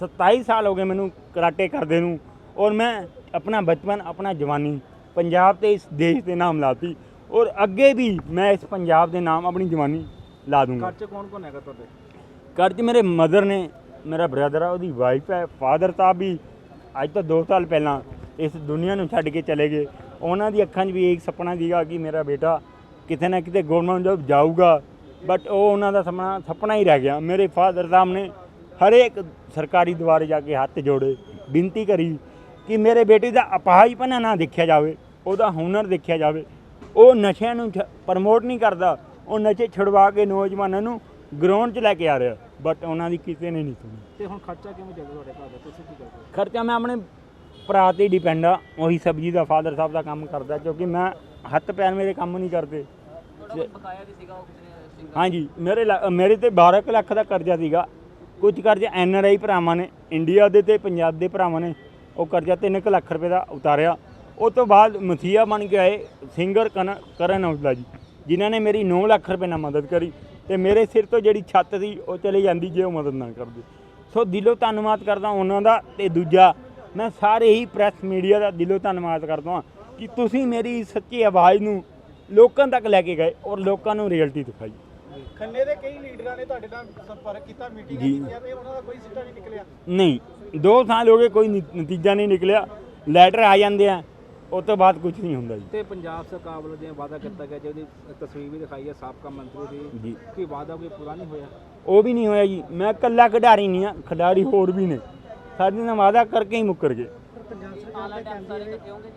27 ਸਾਲ ਹੋ ਗਏ ਮੈਨੂੰ ਕਰਾਟੇ ਕਰਦੇ ਨੂੰ। ਔਰ ਮੈਂ ਆਪਣਾ ਬਚਪਨ ਆਪਣਾ ਜਵਾਨੀ ਪੰਜਾਬ ਤੇ ਇਸ ਦੇਸ਼ ਦੇ ਨਾਮ ਲਾਤੀ। ਔਰ ਅੱਗੇ ਵੀ ਮੈਂ ਇਸ ਪੰਜਾਬ ਦੇ ਨਾਮ ਆਪਣੀ ਜਵਾਨੀ ਲਾ ਦੂੰਗਾ। ਘਰ ਚ ਕੌਣ ਕੌਣ ਹੈਗਾ ਤੁਹਾਡੇ? ਘਰ 'ਚ ਮੇਰੇ ਮਦਰ ਨੇ ਮੇਰਾ ਬ੍ਰਦਰ ਆ, ਉਹਦੀ ਵਾਈਫ ਹੈ ਫਾਦਰ ਸਾਹਿਬ ਵੀ ਅੱਜ ਤੋਂ 2 ਸਾਲ ਪਹਿਲਾਂ ਇਸ ਦੁਨੀਆ ਨੂੰ ਛੱਡ ਕੇ ਚਲੇ ਗਏ। ਉਹਨਾਂ ਦੀ ਅੱਖਾਂ 'ਚ ਵੀ ਇੱਕ ਸੁਪਨਾ ਸੀਗਾ ਕਿ ਮੇਰਾ ਬੇਟਾ ਕਿਤੇ ਨਾ ਕਿਤੇ ਗਵਰਨਮੈਂਟ ਜੋਬ ਜਾਊਗਾ। ਬਟ ਉਹ ਉਹਨਾਂ ਦਾ ਸੁਪਨਾ ਸੁਪਨਾ ਹੀ ਰਹਿ ਗਿਆ। ਮੇਰੇ ਫਾਦਰ ਸਾਹਿਬ ਨੇ ਹਰੇਕ ਸਰਕਾਰੀ ਦੁਆਰੇ ਜਾ ਕੇ ਹੱਥ ਜੋੜੇ, ਬੇਨਤੀ ਕਰੀ ਕਿ ਮੇਰੇ ਬੇਟੇ ਦਾ ਅਪਾਹਜਪਨਾ ਨਾ ਦੇਖਿਆ ਜਾਵੇ, ਉਹਦਾ ਹੁਨਰ ਦੇਖਿਆ ਜਾਵੇ। ਉਹ ਨਸ਼ਿਆਂ ਨੂੰ ਪ੍ਰਮੋਟ ਨਹੀਂ ਕਰਦਾ। ਉਹ ਨਸ਼ੇ ਛੁਡਵਾ ਕੇ ਨੌਜਵਾਨਾਂ ਨੂੰ ਗਰਾਊਂਡ 'ਚ ਲੈ ਕੇ ਆ ਰਿਹਾ। ਬਟ ਉਹਨਾਂ ਦੀ ਕਿਸੇ ਨੇ ਨਹੀਂ ਸੁਣੀ। ਤੇ ਹੁਣ ਖਰਚਾ ਕਿਵੇਂ ਚੱਲਦਾ ਤੁਹਾਡੇ ਘਰ ਦਾ? ਤੁਸੀਂ ਕੀ ਕਰਦੇ ਹੋ? ਖਰਚਾ ਮੈਂ ਆਪਣੇ ਭਰਾ ਤੇ ਡਿਪੈਂਡ ਆ। ਉਹੀ ਸਬਜ਼ੀ ਦਾ ਫਾਦਰ ਸਾਹਿਬ ਦਾ ਕੰਮ ਕਰਦਾ ਕਿਉਂਕਿ ਮੈਂ ਹੱਥ ਪੈਰ ਮੇਰੇ ਕੰਮ ਨਹੀਂ ਕਰਦੇ। ਹਾਂਜੀ ਮੇਰੇ ਲ- ਮੇਰੇ ਤੇ 12 ਕੁ ਲੱਖ ਦਾ ਕਰਜ਼ਾ ਸੀਗਾ। ਕੁਝ ਕਰਜ਼ਾ ਐਨ ਆਰ ਆਈ ਭਰਾਵਾਂ ਨੇ ਇੰਡੀਆ ਦੇ ਤੇ ਪੰਜਾਬ ਦੇ ਭਰਾਵਾਂ ਨੇ ਉਹ ਕਰਜ਼ਾ 3 ਲੱਖ ਰੁਪਏ ਦਾ ਉਤਾਰਿਆ। ਉਹ ਤੋਂ ਬਾਅਦ ਮਥੀਆ ਬਣ ਕੇ ਆਏ ਸਿੰਗਰ ਕਰਨ ਔਜਲਾ ਜੀ ਜਿਨ੍ਹਾਂ ਨੇ ਮੇਰੀ 9 ਲੱਖ ਰੁਪਏ ਨਾਲ ਮਦਦ ਕਰੀ। ਤੇ ਮੇਰੇ ਸਿਰ ਤੋਂ ਜਿਹੜੀ ਛੱਤ ਸੀ ਉਹ ਚਲੀ ਜਾਂਦੀ ਜੇ ਉਹ ਮਦਦ ਨਾ ਕਰਦੇ। ਸੋ ਦਿਲੋਂ ਧੰਨਵਾਦ ਕਰਦਾ ਉਹਨਾਂ ਦਾ ਤੇ ਦੂਜਾ ਮੈਂ ਸਾਰੇ ਹੀ ਪ੍ਰੈਸ ਮੀਡੀਆ ਦਾ ਦਿਲੋਂ ਧੰਨਵਾਦ ਕਰਦਾ ਹਾਂ ਕਿ ਤੁਸੀਂ ਮੇਰੀ ਸੱਚੀ ਆਵਾਜ਼ ਨੂੰ ਲੋਕਾਂ ਤੱਕ ਲੈ ਕੇ ਗਏ ਔਰ ਲੋਕਾਂ ਨੂੰ ਰਿਐਲਿਟੀ ਦਿਖਾਈ। ਖੰਨੇ ਦੇ ਕਈ ਲੀਡਰਾਂ ਨੇ ਤੁਹਾਡੇ ਨਾਲ ਸੰਪਰਕ ਕੀਤਾ ਮੀਟਿੰਗ। ਕੀਤੀਆਂ ਤੇ ਉਹਨਾਂ ਦਾ ਕੋਈ ਸਿੱਟਾ ਨਹੀਂ ਨਿਕਲਿਆ। ਨਹੀਂ ਦੋ ਸਾਲ ਹੋ ਗਏ ਕੋਈ ਨਤੀਜਾ ਨਹੀਂ ਨਿਕਲਿਆ। ਲੈਟਰ ਆ ਜਾਂਦੇ ਆ। ਉਸ ਤੋਂ ਬਾਅਦ ਕੁਝ ਨਹੀਂ ਹੁੰਦਾ ਜੀ। ਤੇ ਪੰਜਾਬ ਸਰਕਾਰ ਵੱਲੋਂ ਜਿਵੇਂ ਵਾਅਦਾ ਕੀਤਾ ਗਿਆ ਜਿਹਦੀ ਤਸਵੀਰ ਵੀ ਦਿਖਾਈ ਹੈ ਸਾਬਕਾ ਮੰਤਰੀ ਦੀ ਜੀ। ਕੋਈ ਵਾਅਦਾ ਕੋਈ ਪੂਰਾ ਨਹੀਂ ਹੋਇਆ? ਉਹ ਵੀ ਨਹੀਂ ਹੋਇਆ ਜੀ। ਮੈਂ ਇਕੱਲਾ ਖਿਡਾਰੀ ਨਹੀਂ ਆ ਖਿਡਾਰੀ ਹੋਰ ਵੀ ਨੇ। ਸਾਡੇ ਨਾਲ ਵਾਅਦਾ ਕਰਕੇ ਹੀ ਮੁੱਕਰ ਗਏ। ਪੰਜਾਬ ਸਰਕਾਰ ਦਾ ਕਹਿੰਦੀ ਹੈ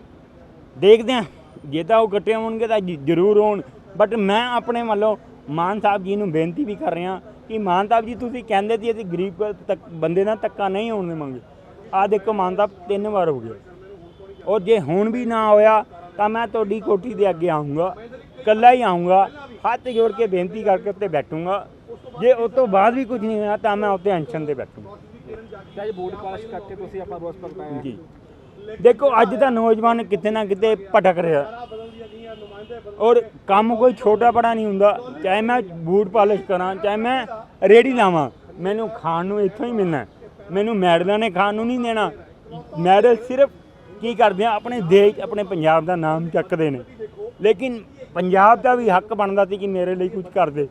ਦੇਖਦੇ ਆ ਜੇ ਤਾਂ ਉਹ ਕੱਟੇ ਹੋਣਗੇ ਤਾਂ ਜ- ਜ਼ਰੂਰ ਹੋਣ। ਬਟ ਮੈਂ ਆਪਣੇ ਵੱਲੋਂ ਮਾਨ ਸਾਹਿਬ ਜੀ ਨੂੰ ਬੇਨਤੀ ਵੀ ਕਰ ਰਿਹਾ ਕਿ ਮਾਨ ਸਾਹਿਬ ਜੀ ਤੁਸੀਂ ਕਹਿੰਦੇ ਸੀ ਅਸੀਂ ਗਰੀਬ ਤੱਕ ਬੰਦੇ ਨਾਲ ਧੱਕਾ ਨਹੀਂ ਹੋਣ ਦੇਵਾਂਗੇ। ਆ ਦੇਖੋ ਮਾਨ ਸਾਹਿਬ ਤਿੰਨ ਵਾਰ ਹੋ ਗਿਆ ਔਰ ਜੇ ਹੁਣ ਵੀ ਨਾ ਹੋਇਆ ਤਾਂ ਮੈਂ ਤੁਹਾਡੀ ਕੋਠੀ ਦੇ ਅੱਗੇ ਆਉਂਗਾ ਇਕੱਲਾ ਹੀ ਆਉਂਗਾ ਹੱਥ ਜੋੜ ਕੇ ਬੇਨਤੀ ਕਰਕੇ ਉੱਤੇ ਬੈਠੂੰਗਾ। ਜੇ ਉਸ ਤੋਂ ਬਾਅਦ ਵੀ ਕੁਝ ਨਹੀਂ ਹੋਇਆ ਤਾਂ ਮੈਂ ਉੱਤੇ ਅਨਸ਼ਨ ਤੇ ਬੈਠੂੰਗਾ। ਤੇ ਅੱਜ ਵੋਟ ਪਾਸ ਕਰਕੇ ਤੁਸੀਂ ਆਪਣਾ ਰੋਸ ਪ੍ਰਗਟਾਇਆ ਜੀ। ਦੇਖੋ ਅੱਜ ਦਾ ਨੌਜਵਾਨ ਕਿਤੇ ਨਾ ਕਿਤੇ ਭਟਕ ਰਿਹਾ। ਔਰ ਕੰਮ ਕੋਈ ਛੋਟਾ ਬੜਾ ਨਹੀਂ ਹੁੰਦਾ। ਚਾਹੇ ਮੈਂ ਬੂਟ ਪਾਲਿਸ਼ ਕਰਾਂ ਚਾਹੇ ਮੈਂ ਰੇੜੀ ਲਾਵਾਂ ਮੈਨੂੰ ਖਾਣ ਨੂੰ ਇੱਥੋਂ ਹੀ ਮਿਲਣਾ। ਮੈਨੂੰ ਮੈਡਲਾਂ ਨੇ ਖਾਣ ਨੂੰ ਨਹੀਂ ਦੇਣਾ। ਮੈਡਲ ਸਿਰਫ ਕੀ ਕਰਦੇ ਆ, ਆਪਣੇ ਦੇਸ਼, ਆਪਣੇ ਪੰਜਾਬ ਦਾ ਨਾਮ ਚੱਕਦੇ ਨੇ। ਲੇਕਿਨ ਪੰਜਾਬ ਦਾ ਵੀ ਹੱਕ ਬਣਦਾ ਸੀ ਕਿ ਮੇਰੇ ਲਈ ਕੁਝ ਕਰਦੇ।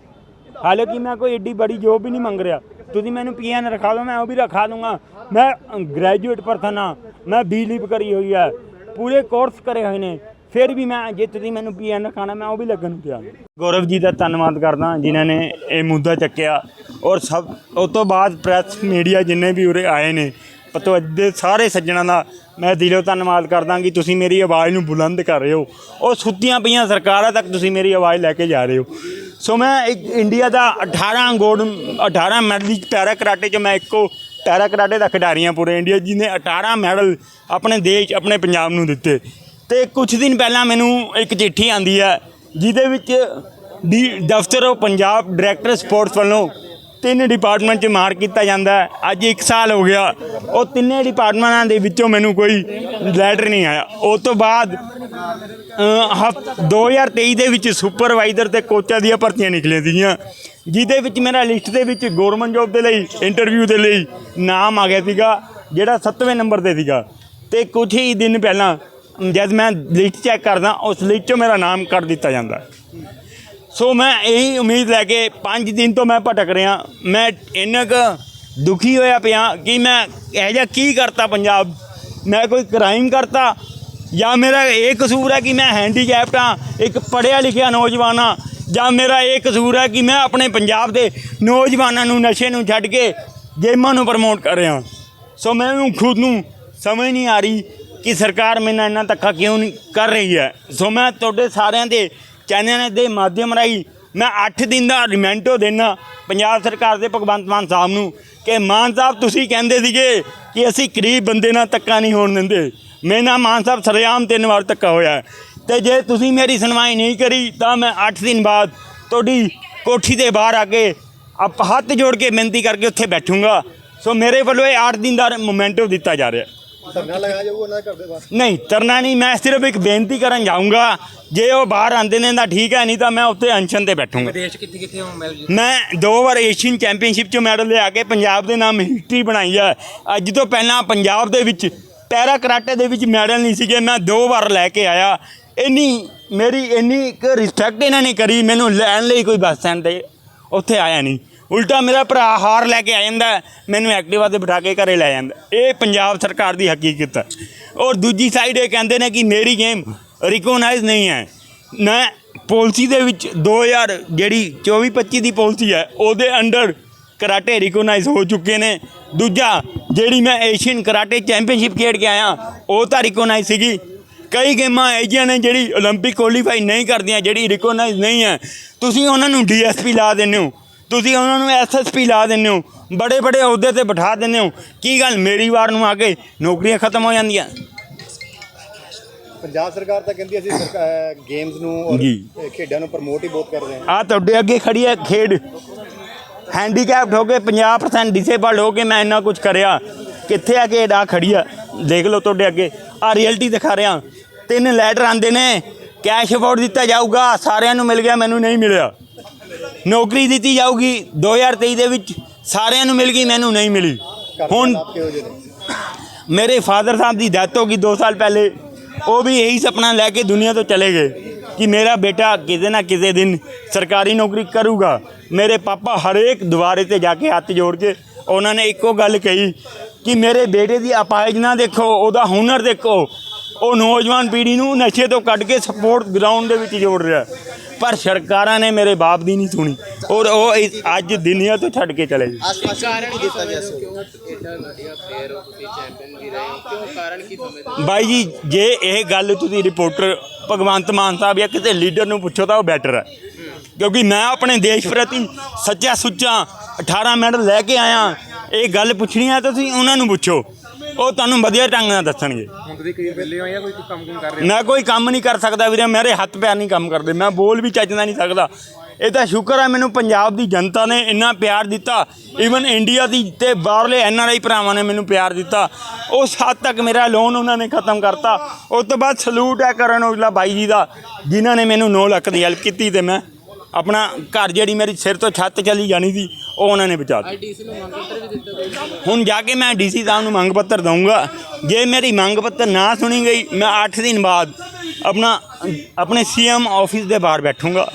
ਹਾਲਾਂਕਿ ਮੈਂ ਕੋਈ ਏਡੀ ਬੜੀ ਜੋਬ ਵੀ ਨਹੀਂ ਮੰਗ ਰਿਹਾ। ਤੁਸੀਂ ਮੈਨੂੰ ਪੀਐਨ ਰਖਾ ਦਿਓ, ਮੈਂ ਉਹ ਵੀ ਰਖਾ ਦੂੰਗਾ। ਮੈਂ ਗ੍ਰੈਜੂਏਟ ਪਰਸਨ ਹਾਂ, ਮੈਂ ਬੀ ਕਰੀ ਹੋਈ ਆ ਪੂਰੇ ਕੋਰਸ ਕਰੇ ਹੋਏ ਨੇ। ਫਿਰ ਵੀ ਮੈਂ, ਜੇ ਤੁਸੀਂ ਮੈਨੂੰ ਪੀਐਨ ਰਖਾਣਾ, ਮੈਂ ਉਹ ਵੀ ਲੱਗਣ ਨੂੰ ਤਿਆਰ ਗੌਰਵ ਜੀ ਦਾ ਧੰਨਵਾਦ ਕਰਦਾ ਜਿਨ੍ਹਾਂ ਨੇ ਇਹ ਮੁੱਦਾ ਚੱਕਿਆ। ਔਰ ਸਭ ਉਸ ਤੋਂ ਬਾਅਦ ਪ੍ਰੈਸ ਮੀਡੀਆ ਜਿੰਨੇ ਵੀ ਉਰੇ ਆਏ ਨੇ ਪਤੋ ਸਾਰੇ ਸੱਜਣਾਂ ਦਾ ਮੈਂ ਦਿਲੋਂ ਧੰਨਵਾਦ ਕਰਦਾ ਕਿ ਤੁਸੀਂ ਮੇਰੀ ਆਵਾਜ਼ ਨੂੰ ਬੁਲੰਦ ਕਰ ਰਹੇ ਹੋ। ਉਹ ਸੁੱਤੀਆਂ ਪਈਆਂ ਸਰਕਾਰਾਂ ਤੱਕ ਤੁਸੀਂ ਮੇਰੀ ਆਵਾਜ਼ ਲੈ ਕੇ ਜਾ ਰਹੇ ਹੋ। ਸੋ ਮੈਂ ਇੱਕ ਇੰਡੀਆ ਦਾ 18 ਗੋਲਡ 18 ਮੈਡਲ ਪੈਰਾ ਕਰਾਟੇ 'ਚ ਮੈਂ ਇੱਕੋ ਪੈਰਾ ਕਰਾਟੇ ਦਾ ਖਿਡਾਰੀ ਹਾਂ ਪੂਰੇ ਇੰਡੀਆ ਜਿਹਨੇ 18 ਮੈਡਲ ਆਪਣੇ ਦੇਸ਼, ਆਪਣੇ ਪੰਜਾਬ ਨੂੰ ਦਿੱਤੇ। ਤੇ ਕੁਝ ਦਿਨ ਪਹਿਲਾਂ ਮੈਨੂੰ ਇੱਕ ਚਿੱਠੀ ਆਂਦੀ ਹੈ, ਜਿਹਦੇ ਵਿੱਚ ਡੀ, ਦਫ਼ਤਰ ਆਫ ਪੰਜਾਬ ਡਾਇਰੈਕਟਰ ਸਪੋਰਟਸ ਵੱਲੋਂ ਤਿੰਨ ਡਿਪਾਰਟਮੈਂਟ 'ਚ ਮਾਰ ਕੀਤਾ ਜਾਂਦਾ ਅੱਜ 1 ਸਾਲ ਹੋ ਗਿਆ। ਉਹ ਤਿੰਨੇ ਡਿਪਾਰਟਮੈਂਟਾਂ ਦੇ ਵਿੱਚੋਂ ਮੈਨੂੰ ਕੋਈ ਲੈਟਰ ਨਹੀਂ ਆਇਆ। ਉਸ ਤੋਂ ਬਾਅਦ ਅ, ਹਫ- 2023 ਦੇ ਵਿੱਚ ਸੁਪਰਵਾਈਜ਼ਰ ਤੇ ਕੋਚਾਂ ਦੀਆਂ ਭਰਤੀਆਂ ਨਿਕਲੀਆਂ ਸੀਗੀਆਂ। ਜਿਹਦੇ ਵਿੱਚ ਮੇਰਾ ਲਿਸਟ ਦੇ ਵਿੱਚ ਗਵਰਨਮੈਂਟ ਜੋਬ ਦੇ ਲਈ ਇੰਟਰਵਿਊ ਦੇ ਲਈ ਨਾਮ ਆ ਗਿਆ ਸੀਗਾ ਜਿਹੜਾ 7ਵੇਂ ਨੰਬਰ ਤੇ ਸੀਗਾ। ਤੇ ਕੁਝ ਹੀ ਦਿਨ ਪਹਿਲਾਂ ਜਦ ਮੈਂ ਲਿਸਟ ਚੈੱਕ ਕਰਦਾ ਉਸ ਲਿਸਟ 'ਚੋਂ ਮੇਰਾ ਨਾਮ ਕੱਢ ਦਿੱਤਾ ਜਾਂਦਾ ਸੋ ਮੈਂ ਇਹੀ ਉਮੀਦ ਲੈ ਕੇ 5 ਦਿਨ ਤੋਂ ਮੈਂ ਭਟਕ ਰਿਹਾ। ਮੈਂ ਇੰਨਾ ਕੁ ਦੁਖੀ ਹੋਇਆ ਪਿਆ ਕਿ ਮੈਂ ਇਹ ਜਿਹਾ ਕੀ ਕਰਤਾ ਪੰਜਾਬ? ਮੈਂ ਕੋਈ ਕ੍ਰਾਈਮ ਕਰਤਾ? ਜਾਂ ਮੇਰਾ ਇਹ ਕਸੂਰ ਹੈ ਕਿ ਮੈਂ ਹੈਂਡੀਕੈਪਟ ਹਾਂ, ਇੱਕ ਪੜ੍ਹਿਆ ਲਿਖਿਆ ਨੌਜਵਾਨ ਹਾਂ? ਜਾਂ ਮੇਰਾ ਇਹ ਕਸੂਰ ਹੈ ਕਿ ਮੈਂ ਆਪਣੇ ਪੰਜਾਬ ਦੇ ਨੌਜਵਾਨਾਂ ਨੂੰ, ਨਸ਼ੇ ਨੂੰ ਛੱਡ ਕੇ ਗੇਮਾਂ ਨੂੰ ਪ੍ਰਮੋਟ ਕਰ ਰਿਹਾ ਸੋ ਮੈਨੂੰ ਖੁਦ ਨੂੰ ਸਮਝ ਨਹੀਂ ਆ ਰਹੀ ਕਿ ਸਰਕਾਰ ਮੇਰੇ ਨਾਲ ਇੰਨਾ ਧੱਕਾ ਕਿਉਂ ਨਹੀਂ ਕਰ ਰਹੀ ਹੈ? ਸੋ ਮੈਂ ਤੁਹਾਡੇ ਸਾਰਿਆਂ ਦੇ ਚੈਨਲ ਦੇ ਮਾਧਿਅਮ ਰਾਹੀਂ ਮੈਂ 8 ਦਿਨ ਦਾ ਰਿਮੈਂਟੋ ਦੇਣਾ ਪੰਜਾਬ ਸਰਕਾਰ ਦੇ ਭਗਵੰਤ ਮਾਨ ਸਾਹਿਬ ਨੂੰ ਕਿ ਮਾਨ ਸਾਹਿਬ ਤੁਸੀਂ ਕਹਿੰਦੇ ਸੀਗੇ ਕਿ ਅਸੀਂ ਗਰੀਬ ਬੰਦੇ ਨਾਲ ਧੱਕਾ ਨਹੀਂ ਹੋਣ ਦਿੰਦੇ। ਮੇਰੇ ਨਾਲ ਮਾਨ ਸਾਹਿਬ ਸਰੇਆਮ ਤਿੰਨ ਵਾਰ ਧੱਕਾ ਹੋਇਆ ਹੈ। ਤੇ ਜੇ ਤੁਸੀਂ ਮੇਰੀ ਸੁਣਵਾਈ ਨਹੀਂ ਕਰੀ ਤਾਂ ਮੈਂ 8 ਦਿਨ ਬਾਅਦ ਤੁਹਾਡੀ ਕੋਠੀ ਦੇ ਬਾਹਰ ਆ ਕੇ ਆਪ ਹੱਥ ਜੋੜ ਕੇ ਬੇਨਤੀ ਕਰਕੇ ਉੱਥੇ ਬੈਠੂੰਗਾ। ਸੋ ਮੇਰੇ ਵੱਲੋਂ ਇਹ 8 ਦਿਨ ਦਾ ਮੋਮੈਂਟੋ ਦਿੱਤਾ ਜਾ ਰਿਹਾ ਧਰਨਾ ਲਗਾਇਆ ਜਾਊਗਾ ਉਹਨਾਂ ਦੇ ਘਰ ਦੇ ਬਾਹਰ? ਨਹੀਂ ਤਰਨਾ ਨਹੀਂ ਮੈਂ ਸਿਰਫ ਇੱਕ ਬੇਨਤੀ ਕਰਨ ਜਾਊਂਗਾ। ਜੇ ਉਹ ਬਾਹਰ ਆਂਦੇ ਨੇ ਤਾਂ ਠੀਕ ਹੈ ਨਹੀਂ ਤਾਂ ਮੈਂ ਉੱਥੇ ਅਨਸ਼ਨ ਤੇ ਬੈਠੂੰਗਾ। ਵਿਦੇਸ਼ ਕਿੱਥੇ ਕਿੱਥੇ ਹੋ ਮੈਲ ਮੈਂ ਦੋ ਵਾਰ ਏਸ਼ੀਅਨ ਚੈਂਪੀਅਨਸ਼ਿਪ 'ਚ ਮੈਡਲ ਲਿਆ ਕੇ ਪੰਜਾਬ ਦੇ ਨਾਮ ਹਿਸਟਰੀ ਬਣਾਈ ਹੈ। ਅੱਜ ਤੋਂ ਪਹਿਲਾਂ ਪੰਜਾਬ ਦੇ ਵਿੱਚ ਪੈਰਾ ਕਰਾਟੇ ਦੇ ਵਿੱਚ ਮੈਡਲ ਨਹੀਂ ਸੀਗੇ ਮੈਂ ਦੋ ਵਾਰ ਲੈ ਕੇ ਆਇਆ। ਇੰਨੀ ਮੇਰੀ ਇੰਨੀ ਇੱਕ ਰਿਸਪੈਕਟ ਇਹਨਾਂ ਨੇ ਕਰੀ ਮੈਨੂੰ ਲੈਣ ਲਈ ਕੋਈ ਬੱਸ ਸਟੈਂਡ ਤੇ ਉੱਥੇ ਆਇਆ ਨਹੀਂ। ਉਲਟਾ ਮੇਰਾ ਭਰਾ ਹਾਰ ਲੈ ਕੇ ਆ ਜਾਂਦਾ ਹੈ, ਮੈਨੂੰ ਐਕਟਿਵਾ ਤੇ ਬਿਠਾ ਕੇ ਘਰੇ ਲੈ ਜਾਂਦਾ ਇਹ ਪੰਜਾਬ ਸਰਕਾਰ ਦੀ ਹਕੀਕਤ ਹੈ ਔਰ ਦੂਜੀ ਸਾਈਡ ਇਹ ਕਹਿੰਦੇ ਨੇ ਕਿ ਮੇਰੀ ਗੇਮ ਰਿਕੋਗਨਾਈਜ਼ ਨਹੀਂ ਹੈ ਮੈਂ ਪਾਲਿਸੀ ਦੇ ਵਿੱਚ 2000 ਜਿਹੜੀ 24 25 ਦੀ ਪਾਲਿਸੀ ਹੈ ਉਹਦੇ ਅੰਡਰ ਕਰਾਟੇ ਰਿਕੋਗਨਾਈਜ਼ ਹੋ ਚੁੱਕੇ ਨੇ ਦੂਜਾ ਜਿਹੜੀ ਮੈਂ ਏਸ਼ੀਅਨ ਕਰਾਟੇ ਚੈਂਪੀਅਨਸ਼ਿਪ ਖੇਡ ਕੇ ਆਇਆ ਉਹ ਤਾਂ ਰਿਕੋਗਨਾਈਜ਼ ਸੀਗੀ ਕਈ ਗੇਮਾਂ ਐਜੀਆਂ ਨੇ ਜਿਹੜੀ 올림픽 ਕੁਆਲੀਫਾਈ ਨਹੀਂ ਕਰਦੀਆਂ ਜਿਹੜੀ ਰਿਕੋਗਨਾਈਜ਼ ਨਹੀਂ ਹੈ ਤੁਸੀਂ ਉਹਨਾਂ ਨੂੰ ਡੀਐਸਪੀ ਲਾ ਦਿੰਦੇ ਹੋ ਤੁਸੀਂ ਉਹਨਾਂ ਨੂੰ ਐਸਐਸਪੀ ਲਾ ਦਿੰਦੇ ਹੋ ਬੜੇ ਬੜੇ ਅਹੁਦੇ ਤੇ ਬਿਠਾ ਦਿੰਦੇ ਹੋ। ਕੀ ਗੱਲ ਮੇਰੀ ਵਾਰ ਨੂੰ ਆ ਕੇ ਨੌਕਰੀਆਂ ਖਤਮ ਹੋ ਜਾਂਦੀਆਂ? ਪੰਜਾਬ ਸਰਕਾਰ ਤਾਂ ਕਹਿੰਦੀ ਅਸੀਂ ਗੇਮਸ ਨੂੰ ਔਰ ਖੇਡਾਂ ਨੂੰ ਪ੍ਰਮੋਟ ਹੀ ਬਹੁਤ ਕਰਦੇ ਹਾਂ। ਆ ਤੁਹਾਡੇ ਅੱਗੇ ਖੜੀ ਹੈ ਖੇਡ। ਹੈਂਡੀਕੈਪਡ ਹੋ ਕੇ 50% ਡਿਸੇਬਲਡ ਹੋ ਕੇ ਮੈਂ ਇੰਨਾ ਕੁਝ ਕਰਿਆ। ਕਿੱਥੇ ਆ ਕੇ ਡਾ ਖੜੀ ਆ? ਦੇਖ ਲਓ ਤੁਹਾਡੇ ਅੱਗੇ। ਆ ਰਿਐਲਿਟੀ ਦਿਖਾ ਰਿਹਾ। ਤਿੰਨ ਲੈਟਰ ਆਂਦੇ ਨੇ। ਕੈਸ਼ ਅਵਾਰਡ ਦਿੱਤਾ ਜਾਊਗਾ। ਸਾਰਿਆਂ ਨੂੰ ਮਿਲ ਗਿਆ ਮੈਨੂੰ ਨਹੀਂ ਮਿਲਿਆ। ਨੌਕਰੀ ਦਿੱਤੀ ਜਾਊਗੀ 2023 ਦੇ ਵਿੱਚ ਸਾਰਿਆਂ ਨੂੰ ਮਿਲ ਗਈ ਮੈਨੂੰ ਨਹੀਂ ਮਿਲੀ। ਹੁਣ ਮੇਰੇ ਫਾਦਰ ਸਾਹਿਬ ਦੀ ਡੈਥ ਹੋ ਗਈ 2 ਸਾਲ ਪਹਿਲੇ। ਉਹ ਵੀ ਇਹੀ ਸੁਪਨਾ ਲੈ ਕੇ ਦੁਨੀਆ ਤੋਂ ਚਲੇ ਗਏ ਕਿ ਮੇਰਾ ਬੇਟਾ ਕਿਤੇ ਨਾ ਕਿਸੇ ਦਿਨ ਸਰਕਾਰੀ ਨੌਕਰੀ ਕਰੂਗਾ। ਮੇਰੇ ਪਾਪਾ ਹਰੇਕ ਦੁਆਰੇ ਤੇ ਜਾ ਕੇ ਹੱਥ ਜੋੜ ਕੇ ਉਹਨਾਂ ਨੇ ਇੱਕੋ ਗੱਲ ਕਹੀ ਕਿ ਮੇਰੇ ਬੇਟੇ ਦੀ ਅਪਾਇਜ ਨਾ ਦੇਖੋ ਉਹਦਾ ਹੁਨਰ ਦੇਖੋ। ਉਹ ਨੌਜਵਾਨ ਪੀੜ੍ਹੀ ਨੂੰ ਨਸ਼ੇ ਤੋਂ ਕੱਢ ਕੇ ਸਪੋਰਟ ਗਰਾਊਂਡ ਦੇ ਵਿੱਚ ਜੋੜ ਰਿਹਾ। ਪਰ ਸਰਕਾਰਾਂ ਨੇ ਮੇਰੇ ਬਾਪ ਦੀ ਨਹੀਂ ਸੁਣੀ। ਔਰ ਉਹ ਇਸ- ਅੱਜ ਦੁਨੀਆ ਤੋਂ ਛੱਡ ਕੇ ਚਲੇ ਗਏ। ਕਾਰਨ ਕੀ ਸਮਝਦੇ ਹੋ ਕਿਉਂ ਐਡਾ ਵਧੀਆ ਪਲੇਅਰ ਹੋ ਤੁਸੀਂ ਚੈਂਪੀਅਨ ਵੀ ਰਹੇ ਹੋ ਕਿਉਂ ਕਾਰਨ ਕੀ ਸਮਝਦੇ ਹੋ? ਬਾਈ ਜੀ ਜੇ ਇਹ ਗੱਲ ਤੁਸੀਂ ਰਿਪੋਰਟਰ ਭਗਵੰਤ ਮਾਨ ਸਾਹਿਬ ਜਾਂ ਕਿਸੇ ਲੀਡਰ ਨੂੰ ਪੁੱਛੋ ਤਾਂ ਉਹ ਬੈਟਰ ਹੈ। ਕਿਉਂਕਿ ਮੈਂ ਆਪਣੇ ਦੇਸ਼ ਪ੍ਰਤੀ ਸੱਚਾ ਸੁੱਚਾ 18 ਮੈਡਲ ਲੈ ਕੇ ਆਇਆ। ਇਹ ਗੱਲ ਪੁੱਛਣੀ ਹੈ ਤਾਂ ਤੁਸੀਂ ਉਹਨਾਂ ਨੂੰ ਪੁੱਛੋ। ਉਹ ਤੁਹਾਨੂੰ ਵਧੀਆ ਢੰਗ ਨਾਲ ਦੱਸਣਗੇ। ਹੁਣ ਤੁਸੀਂ ਕਈ ਵਿਹਲੇ ਹੋ ਜਾਂ ਕੋਈ ਕੰਮ ਕੁਮ ਕਰ ਰਹੇ ਮੈਂ ਕੋਈ ਕੰਮ ਨਹੀਂ ਕਰ ਸਕਦਾ ਵੀਰੇ ਮੇਰੇ ਹੱਥ ਪੈਰ ਨਹੀਂ ਕੰਮ ਕਰਦੇ ਮੈਂ ਬੋਲ ਵੀ ਚੱਜਦਾ ਨਹੀਂ ਸਕਦਾ। ਇਹ ਤਾਂ ਸ਼ੁਕਰ ਹੈ ਮੈਨੂੰ ਪੰਜਾਬ ਦੀ ਜਨਤਾ ਨੇ ਇੰਨਾ ਪਿਆਰ ਦਿੱਤਾ। ਈਵਨ ਇੰਡੀਆ ਦੀ ਤੇ ਬਾਹਰਲੇ ਐਨ ਆਰ ਆਈ ਭਰਾਵਾਂ ਨੇ ਮੈਨੂੰ ਪਿਆਰ ਦਿੱਤਾ। ਉਸ ਹੱਦ ਤੱਕ ਮੇਰਾ ਲੋਨ ਉਹਨਾਂ ਨੇ ਖਤਮ ਕਰਤਾ। ਉਸ ਤੋਂ ਬਾਅਦ ਸਲੂਟ ਹੈ ਕਰਨ ਔਜਲਾ ਬਾਈ ਜੀ ਦਾ ਜਿਨ੍ਹਾਂ ਨੇ ਮੈਨੂੰ 9 ਲੱਖ ਦੀ ਹੈਲਪ ਕੀਤੀ ਤੇ ਮੈਂ ਆਪਣਾ ਘਰ ਜਿਹੜੀ ਮੇਰੀ ਸਿਰ ਤੋਂ ਛੱਤ ਚਲੀ ਜਾਣੀ ਸੀ ਉਹ ਉਹਨਾਂ ਨੇ ਬਚਾ ਦਿੱਤੀ। ਡੀਸੀ ਨੂੰ ਮੰਗ ਪੱਤਰ ਵੀ ਦਿੱਤਾ ਕੋਈ? ਹੁਣ ਜਾ ਕੇ ਮੈਂ ਡੀਸੀ ਸਾਹਿਬ ਨੂੰ ਮੰਗ ਪੱਤਰ ਦਊਂਗਾ। ਜੇ ਮੇਰੀ ਮੰਗ ਪੱਤਰ ਨਾ ਸੁਣੀ ਗਈ ਮੈਂ 8 ਦਿਨ ਬਾਅਦ ਆਪਣਾ ਆਪਣੇ ਸੀਐਮ ਆਫਿਸ ਦੇ ਬਾਹਰ ਬੈਠੂੰਗਾ।